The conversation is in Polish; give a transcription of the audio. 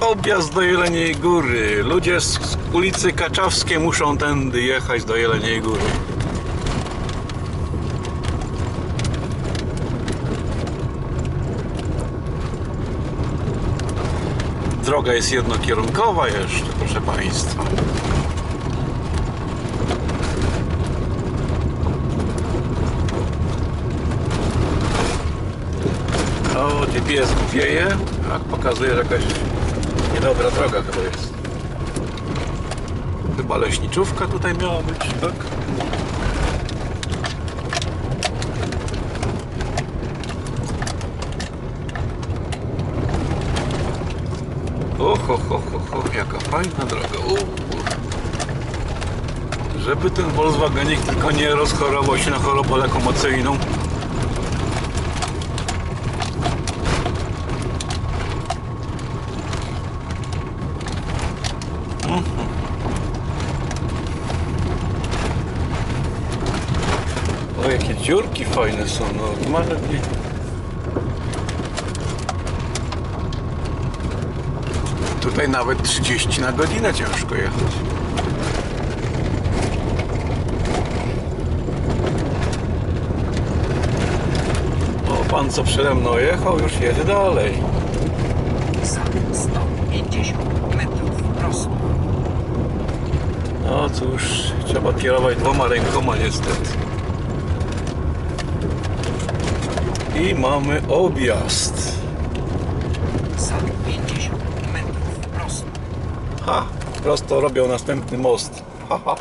objazd do Jeleniej Góry. Ludzie z ulicy Kaczawskiej muszą tędy jechać do Jeleniej Góry. Droga jest jednokierunkowa jeszcze, proszę Państwa. O, GPS głupieje. Tak, pokazuje, że jakaś niedobra droga chyba jest. Chyba leśniczówka tutaj miała być, tak? O, ho, ho, ho, jaka fajna droga. U. Żeby ten Volkswagenik tylko nie rozchorował się na chorobę lokomocyjną. O, jakie dziurki fajne są, no normalnie. Tutaj nawet 30 na godzinę ciężko jechać. O, pan co przede mną jechał, już jedzie dalej. Za 150 metrów prosto. No cóż, trzeba kierować dwoma rękoma niestety. I mamy objazd. Za 50 metrów prosto. Ha, prosto robią następny most. Ha, ha.